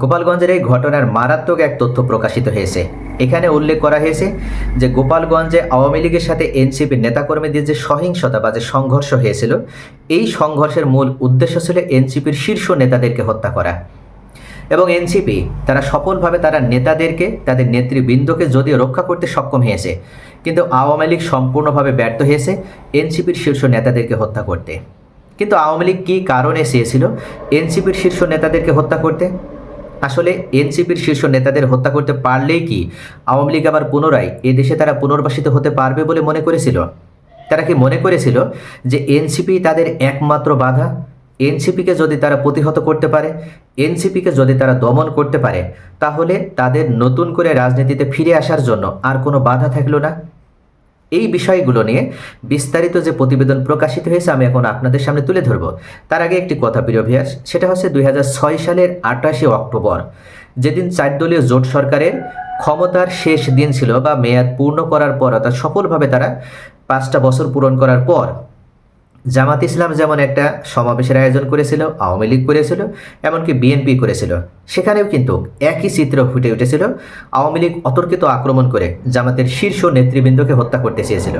গোপালগঞ্জের এই ঘটনার মারাত্মক এক তথ্য প্রকাশিত হয়েছে। এখানে উল্লেখ করা হয়েছে যে গোপালগঞ্জে আওয়ামী লীগের সাথে এনসিপির নেতাকর্মীদের যে সহিংসতা বা যে সংঘর্ষ হয়েছিল, এই সংঘর্ষের মূল উদ্দেশ্য ছিল এনসিপির শীর্ষ নেতাদেরকে হত্যা করা। এবং এনসিপি, তারা সফলভাবে তারা নেতাদেরকে, তাদের নেতৃবৃন্দকে যদিও রক্ষা করতে সক্ষম হয়েছে, কিন্তু আওয়ামী লীগ সম্পূর্ণভাবে ব্যর্থ হয়েছে এনসিপির শীর্ষ নেতাদেরকে হত্যা করতে। কিন্তু আওয়ামী লীগ কী কারণে চেয়েছিল এনসিপির শীর্ষ নেতাদেরকে হত্যা করতে? আসলে এনসিপির শীর্ষ নেতাদের হত্যা করতে পারলেই কি আওয়ামী লীগ আবার পুনরায় এ দেশে তারা পুনর্বাসিত হতে পারবে বলে মনে করেছিল? তারা কি মনে করেছিল যে এনসিপি তাদের একমাত্র বাধা? এনসিপিকে যদি তারা প্রতিহত করতে পারে, এনসিপিকে যদি তারা দমন করতে পারে, তাহলে তাদের নতুন করে রাজনীতিতে ফিরে আসার জন্য আর কোনো বাধা থাকল না? এই বিষয়গুলো নিয়ে বিস্তারিত যে প্রতিবেদন প্রকাশিত হয়েছে, আমি এখন আপনাদের সামনে তুলে ধরব। তার আগে একটি কথা প্রিয় সেটা হচ্ছে দুই হাজার ছয় সালের আটাশে অক্টোবর, যেদিন চার দলীয় জোট সরকারের ক্ষমতার শেষ দিন ছিল বা মেয়াদ পূর্ণ করার পর, অর্থাৎ সফলভাবে তারা পাঁচটা বছর পূরণ করার পর জামাত ইসলাম যেমন একটা সমাবেশের আয়োজন করেছিল, আওয়ামী লীগ করেছিল, এমনকি বিএনপি করেছিল। সেখানেও কিন্তু একই চিত্র ফুটে উঠেছিল। আওয়ামী লীগ অতর্কিত আক্রমণ করে জামাতের শীর্ষ নেতৃবৃন্দকে হত্যা করতে চেয়েছিল।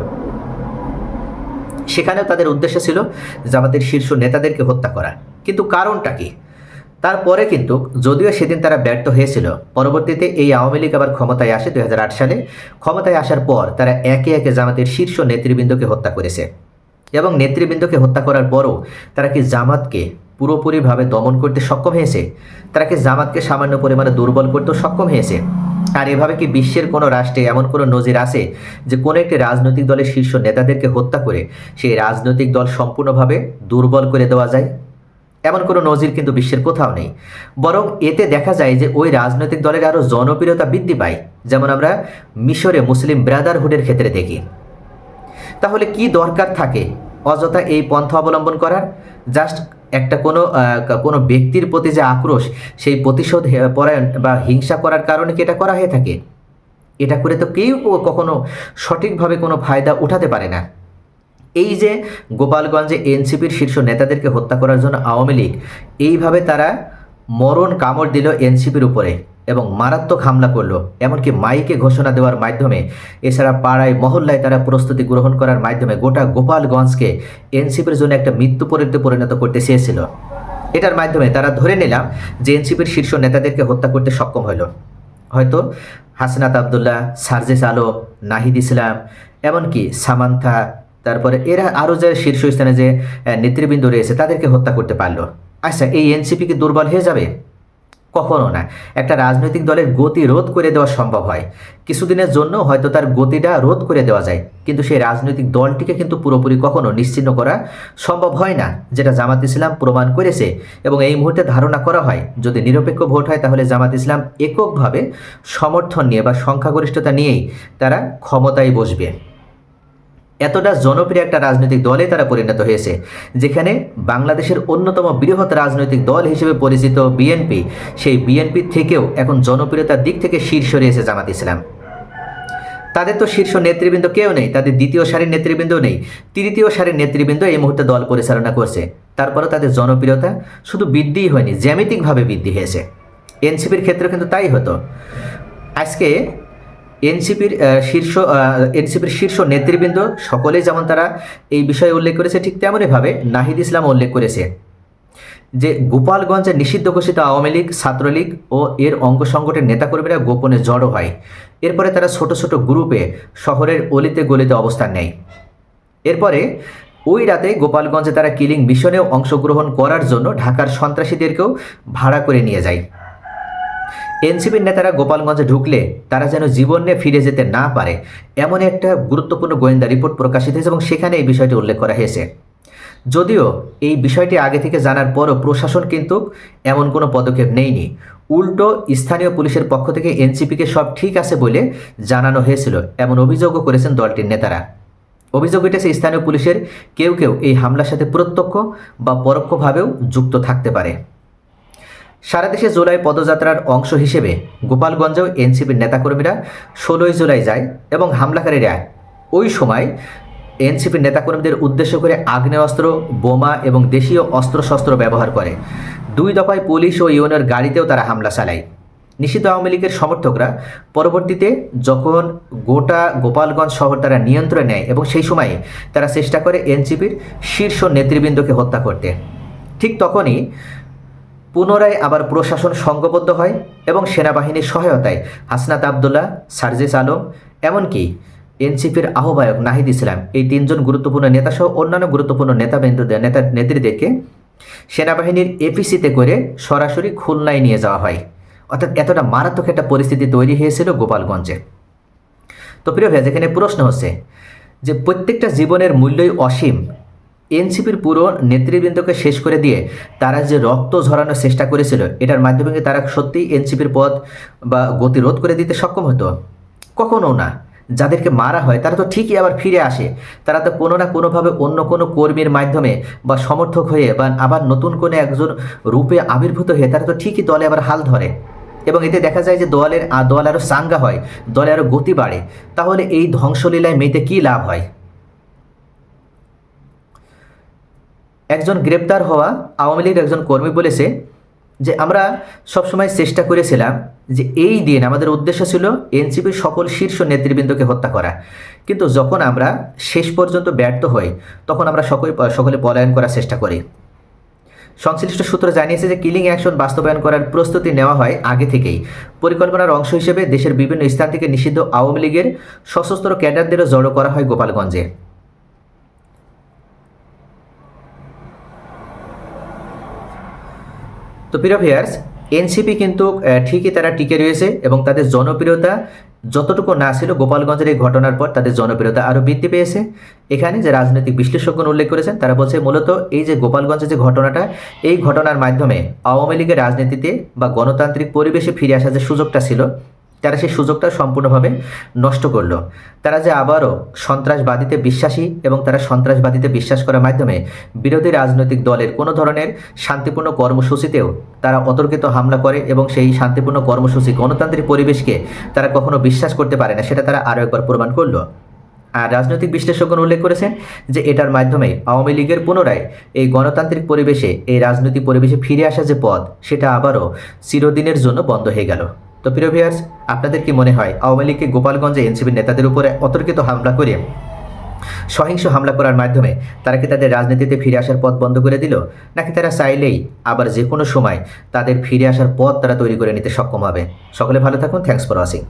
সেখানেও তাদের উদ্দেশ্য ছিল জামাতের শীর্ষ নেতাদেরকে হত্যা করা। কিন্তু কারণটা কি? তারপরে কিন্তু যদিও সেদিন তারা ব্যর্থ হয়েছিল, পরবর্তীতে এই আওয়ামী লীগ আবার ক্ষমতায় আসে দুই হাজার আট সালে। ক্ষমতায় আসার পর তারা একে একে জামাতের শীর্ষ নেতৃবৃন্দকে হত্যা করেছে। এবং নেতৃবৃন্দকে হত্যা করার পরও তারা কি জামাতকে পুরোপুরিভাবে দমন করতে সক্ষম হয়েছে? তারা কি জামাতকে সামান্য পরিমাণে দুর্বল করতেও সক্ষম হয়েছে? আর এভাবে কি বিশ্বের কোনো রাষ্ট্রে এমন কোনো নজির আছে যে কোনো একটি রাজনৈতিক দলের শীর্ষ নেতাদেরকে হত্যা করে সেই রাজনৈতিক দল সম্পূর্ণভাবে দুর্বল করে দেওয়া যায়? এমন কোনো নজির কিন্তু বিশ্বের কোথাও নেই। বরং এতে দেখা যায় যে ওই রাজনৈতিক দলের আরও জনপ্রিয়তা বৃদ্ধি পায়। যেমন আমরা মিশরে মুসলিম ব্রাদারহুডের ক্ষেত্রে দেখি। তাহলে কি দরকার থাকে? অযথা এই পন্থা অবলম্বন করার? জাস্ট একটা কোনো কোনো ব্যক্তির প্রতি যে আক্রোশ, সেই প্রতিশোধ পরায়ণ বা হিংসা করার কারণে কি এটা করা হয়ে থাকে? এটা করে তো কেউ কখনো সঠিকভাবে কোনো ফায়দা উঠাতে পারে না। এই যে গোপালগঞ্জে এনসিপির শীর্ষ নেতাদেরকে হত্যা করার জন্য আওয়ামী লীগ, এইভাবে তারা মরণ কামড় দিল এনসিপির উপরে। এবং মারাত্মক হামলা করল। এমনকি মাইকে ঘোষণা দেওয়ার মাধ্যমে এছাড়া পাড়ায়, মহল্লায় তারা প্রস্তুতি গ্রহণ করার মাধ্যমে গোটা গোপালগঞ্জকে এনসিপির জন্য একটা মৃত্যু পরিণত পরিণত করতে চেয়েছিল। এটার মাধ্যমে তারা ধরে নিলাম যে এনসিপির শীর্ষ নেতাদেরকে হত্যা করতে সক্ষম হলো। হয়তো হাসনাত আবদুল্লাহ, সার্জেস আলম, নাহিদ ইসলাম, এমনকি সামান্থা, তারপরে এরা আরও যে শীর্ষস্থানে যে নেতৃবৃন্দ রয়েছে তাদেরকে হত্যা করতে পারল। আচ্ছা এই এনসিপি কি দুর্বল হয়ে যাবে? কখনো না। একটা রাজনৈতিক দলের গতি রোধ করে দেওয়া সম্ভব হয়। কিছুদিনের জন্য হয়তো তার গতিটা রোধ করে দেওয়া যায়, কিন্তু সেই রাজনৈতিক দলটিকে কিন্তু পুরোপুরি কখনো নিশ্চিন্ন করা সম্ভব হয় না, যেটা জামাত ইসলাম প্রমাণ করেছে এবং এই মুহূর্তে ধারণা করা হয়, যদি নিরপেক্ষ ভোট হয় তাহলে জামাত ইসলাম এককভাবে সমর্থন নিয়ে বা সংখ্যাগরিষ্ঠতা নিয়েই তারা ক্ষমতায় বসবে। এতটা জনপ্রিয় একটা রাজনৈতিক দলে তারা পরিণত হয়েছে, যেখানে বাংলাদেশের অন্যতম বৃহৎ রাজনৈতিক দল হিসেবে পরিচিত বিএনপি। সেই বিএনপি থেকেও এখন জনপ্রিয়তার দিক থেকে শীর্ষ রয়েছে জামাত ইসলাম। তাদের তো শীর্ষ নেতৃবৃন্দ কেউ নেই, তাদের দ্বিতীয় সারির নেতৃবৃন্দ নেই, তৃতীয় সারির নেতৃবৃন্দ এই মুহূর্তে দল পরিচালনা করছে। তারপরেও তাদের জনপ্রিয়তা শুধু বৃদ্ধিই হয়নি, জ্যামিতিকভাবে বৃদ্ধি হয়েছে। এনসিপির ক্ষেত্রে কিন্তু তাই হতো। আজকে এনসিপির শীর্ষ এনসিপির শীর্ষ নেতৃবৃন্দ সকলেই যেমন তারা এই বিষয়ে উল্লেখ করেছে, ঠিক তেমনইভাবে নাহিদ ইসলাম উল্লেখ করেছে যে গোপালগঞ্জে নিষিদ্ধ ঘোষিত আওয়ামী লীগ, ছাত্রলীগ ও এর অঙ্গ সংগঠনের নেতাকর্মীরা গোপনে জড়ো হয়। এরপরে তারা ছোট ছোট গ্রুপে শহরের অলিতে গলিতে অবস্থান নেয়। এরপরে ওই রাতে গোপালগঞ্জে তারা কিলিং মিশনেও অংশগ্রহণ করার জন্য ঢাকার সন্ত্রাসীদেরকেও ভাড়া করে নিয়ে যায়। এনসিপির নেতারা গোপালগঞ্জে ঢুকলে তারা যেন জীবন নিয়ে ফিরে যেতে না পারে, এমন একটা গুরুত্বপূর্ণ গোয়েন্দা রিপোর্ট প্রকাশিত হয়েছে এবং সেখানে এই বিষয়টি উল্লেখ করা হয়েছে। যদিও এই বিষয়টি আগে থেকে জানার পরও প্রশাসন কিন্তু এমন কোনো পদক্ষেপ নেয়নি। উল্টো স্থানীয় পুলিশের পক্ষ থেকে এনসিপিকে সব ঠিক আছে বলে জানানো হয়েছিল, এমন অভিযোগও করেছেন দলটির নেতারা। অভিযোগ উঠেছে স্থানীয় পুলিশের কেউ কেউ এই হামলার সাথে প্রত্যক্ষ বা পরোক্ষভাবেও যুক্ত থাকতে পারে। সারা দেশে জুলাই পদযাত্রার অংশ হিসেবে গোপালগঞ্জেও এনসিপির নেতাকর্মীরা ষোলোই জুলাই যায় এবং হামলাকারীরা ওই সময় এনসিপির নেতাকর্মীদের উদ্দেশ্য করে আগ্নেয়াস্ত্র, বোমা এবং দেশীয় অস্ত্রশস্ত্র ব্যবহার করে। দুই দফায় পুলিশ ও ইউনের গাড়িতেও তারা হামলা চালায়। নিষিদ্ধ আওয়ামী লীগের সমর্থকরা পরবর্তীতে যখন গোটা গোপালগঞ্জ শহর তারা নিয়ন্ত্রণে নেয় এবং সেই সময়ে তারা চেষ্টা করে এনসিপির শীর্ষ নেতৃবৃন্দকে হত্যা করতে। ঠিক তখনই পুনরায় আবার প্রশাসন সংঘবদ্ধ হয় এবং সেনাবাহিনীর সহায়তায় হাসনাত আবদুল্লাহ, সার্জিস আলম, এমনকি এনসিপির আহ্বায়ক নাহিদ ইসলাম, এই তিনজন গুরুত্বপূর্ণ নেতাসহ অন্যান্য গুরুত্বপূর্ণ নেতাবৃন্দদের নেতা নেত্রীদেরকে সেনাবাহিনীর এপিসিতে করে সরাসরি খুলনায় নিয়ে যাওয়া হয়। অর্থাৎ এতটা মারাত্মক একটা পরিস্থিতি তৈরি হয়েছিল গোপালগঞ্জে। তো প্রিয় ভাই, যেখানে প্রশ্ন হচ্ছে যে প্রত্যেকটা জীবনের মূল্যই অসীম এনসিপির পুরো নেতৃবৃন্দকে শেষ করে দিয়ে তারা যে রক্ত ঝরানোর চেষ্টা করেছিল, এটার মাধ্যমে তারা সত্যিই এনসিপির পথ বা গতিরোধ করে দিতে সক্ষম হতো? কখনো না। যাদেরকে মারা হয়, তারা তো ঠিকই আবার ফিরে আসে। তারা তো কোনো না কোনোভাবে অন্য কোনো কর্মীর মাধ্যমে বা সমর্থক হয়ে বা আবার নতুন কোনো একজন রূপে আবির্ভূত হয়ে তারা তো ঠিকই দলে আবার হাল ধরে। এবং এতে দেখা যায় যে দলের দল আরও সাঙ্গা হয়, দলে আরও গতি বাড়ে। তাহলে এই ধ্বংসলীলায় মেতে কী লাভ হয়? একজন গ্রেপ্তার হওয়া আওয়ামী লীগের একজন কর্মী বলেছে যে, আমরা সবসময় চেষ্টা করেছিলাম যে এই দিন আমাদের উদ্দেশ্য ছিল এনসিপির সকল শীর্ষ নেতৃবৃন্দকে হত্যা করা। কিন্তু যখন আমরা শেষ পর্যন্ত ব্যর্থ হই, তখন আমরা সকলে সকলে পলায়ন করার চেষ্টা করি। সংশ্লিষ্ট সূত্র জানিয়েছে যে, কিলিং অ্যাকশন বাস্তবায়ন করার প্রস্তুতি নেওয়া হয় আগে থেকেই। পরিকল্পনার অংশ হিসেবে দেশের বিভিন্ন স্থান থেকে নিষিদ্ধ আওয়ামী লীগের সশস্ত্র ক্যাডারদেরও জড়ো করা হয় গোপালগঞ্জে। তো প্রিয় ভিয়ার্স এনসিপি কিন্তু ঠিকই তারা টিকে রয়েছে এবং তাদের জনপ্রিয়তা যতটুকু না ছিল গোপালগঞ্জের এই ঘটনার পর তাদের জনপ্রিয়তা আরও বৃদ্ধি পেয়েছে। এখানে যে রাজনৈতিক বিশ্লেষকগণ উল্লেখ করেছেন, তারা বলছে মূলত এই যে গোপালগঞ্জের যে ঘটনাটা, এই ঘটনার মাধ্যমে আওয়ামী লীগের রাজনীতিতে বা গণতান্ত্রিক পরিবেশে ফিরে আসার যে সুযোগটা ছিল তারা সেই সুযোগটা সম্পূর্ণভাবে নষ্ট করল। তারা যে আবারও সন্ত্রাসবাদীতে বিশ্বাসী এবং তারা সন্ত্রাসবাদীতে বিশ্বাস করার মাধ্যমে বিরোধী রাজনৈতিক দলের কোনো ধরনের শান্তিপূর্ণ কর্মসূচিতেও তারা অতর্কিত হামলা করে এবং সেই শান্তিপূর্ণ কর্মসূচি গণতান্ত্রিক পরিবেশকে তারা কখনো বিশ্বাস করতে পারে না, সেটা তারা আরও একবার প্রমাণ করল। আর রাজনৈতিক বিশ্লেষকগণ উল্লেখ করেছেন যে এটার মাধ্যমে আওয়ামী লীগের পুনরায় এই গণতান্ত্রিক পরিবেশে, এই রাজনৈতিক পরিবেশে ফিরে আসা যে পথ, সেটা আবারও চিরদিনের জন্য বন্ধ হয়ে গেল। তো প্রিয় ভিয়ার্স আপনাদের কি মনে হয় আওয়ামী লীগকে গোপালগঞ্জে এনসিপির নেতাদের উপরে অতর্কিত হামলা করে, সহিংস হামলা করার মাধ্যমে তারা কি তাদের রাজনীতিতে ফিরে আসার পথ বন্ধ করে দিল? নাকি তারা চাইলেই আবার যে কোনো সময় তাদের ফিরে আসার পথ তারা তৈরি করে নিতে সক্ষম হবে? সকলে ভালো থাকুন থ্যাংকস ফর ওয়াচিং